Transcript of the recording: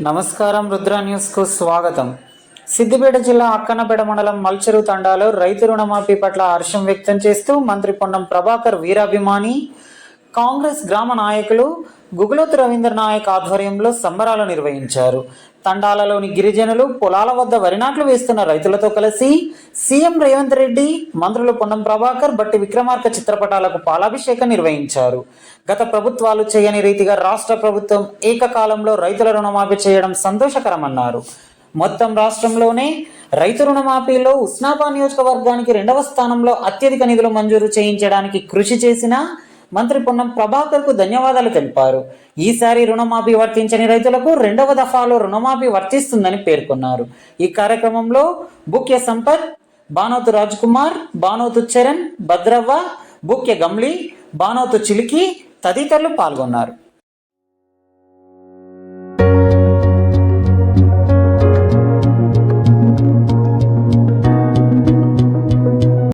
నమస్కారం రుద్ర న్యూస్కు స్వాగతం. సిద్దిపేట జిల్లా అక్కన్నపేట మండలం మల్చెరు తండాలో రైతు రుణమాఫీ పట్ల హర్షం వ్యక్తం చేస్తూ మంత్రి పొన్నం ప్రభాకర్ వీరాభిమాని కాంగ్రెస్ గ్రామ నాయకులు గుగులత్ రవీంద్ర నాయక్ ఆధ్వర్యంలో సంబరాలు నిర్వహించారు. తండాలలోని గిరిజనులు పొలాల వద్ద వరినాట్లు వేస్తున్న రైతులతో కలిసి సీఎం రేవంత్ రెడ్డి మంత్రులు పొన్నం ప్రభాకర్ బట్టి విక్రమార్క చిత్రపటాలకు పాలాభిషేకం నిర్వహించారు. గత ప్రభుత్వాలు చేయని రీతిగా రాష్ట్ర ప్రభుత్వం ఏకకాలంలో రైతుల రుణమాఫీ చేయడం సంతోషకరమన్నారు. మొత్తం రాష్ట్రంలోనే రైతు రుణమాఫీలో ఉస్నాపా నియోజకవర్గానికి రెండవ స్థానంలో అత్యధిక నిధులు మంజూరు చేయించడానికి కృషి చేసిన మంత్రి పొన్నం ప్రభాకర్కు ధన్యవాదాలు తెలిపారు. ఈసారి రుణమాఫీ వర్తించని రైతులకు రెండవ దఫాలో రుణమాఫీ వర్తిస్తుందని పేర్కొన్నారు. ఈ కార్యక్రమంలో బుక్య సంపత్ బానోతు రాజ్ కుమార్ బానోతు చరణ్ భద్రవ్వ బుక్య గమ్లి బానోతు చిలికి తదితరులు పాల్గొన్నారు.